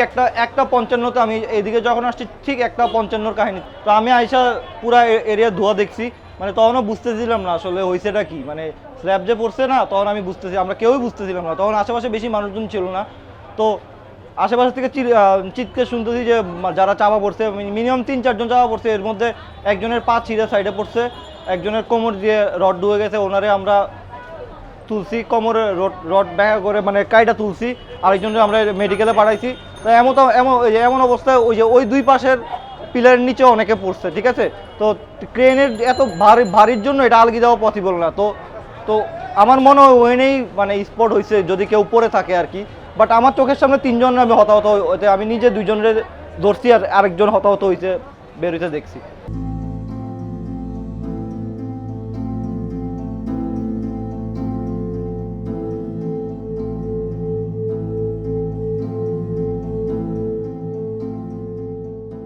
একটা একটা পঞ্চান্নতে আমি এদিকে যখন আসছি ঠিক একটা পঞ্চান্নর কাহিনী। তো আমি আইসা পুরা এরিয়া ধোয়া দেখছি। মানে তখনও বুঝতেছিলাম না আসলে হয়েছেটা কি। মানে স্ল্যাব যে পড়ছে না তখন আমি বুঝতেছি আমরা কেউই বুঝতেছিলাম না। তখন আশেপাশে বেশি মানুষজন ছিল না। তো আশেপাশে থেকে চি- আহ, শুনতেছি যে যারা চাপা পড়ছে মিনিমাম তিন চারজন চাপা পড়ছে। এর মধ্যে একজনের পা ছিঁড়ে সাইডে পড়ছে। একজনের কোমর দিয়ে রড ডুবে গেছে। ওনারে আমরা তুলসি কোমরে রড রড ব্যাখ্যা করে মানে কাইটা তুলসি আরেকজনকে আমরা মেডিকেলে পাঠাইছি। তো এমন তো এমন এমন অবস্থায় ওই যে ওই দুই পাশের পিলারের নিচে অনেকে পড়ছে, ঠিক আছে? তো ক্রেনের এত ভারী ভারীর জন্য এটা আলগি দেওয়া পসিবল না। তো তো আমার মনে হয় ওইনেই মানে স্পট হয়েছে যদি কেউ পড়ে থাকে আর কি। বাট আমার চোখের সামনে তিনজন আমি হতাহত আমি নিজে দুইজনের ধরছি আর আরেকজন হতাহত হয়েছে বের হইতে দেখছি।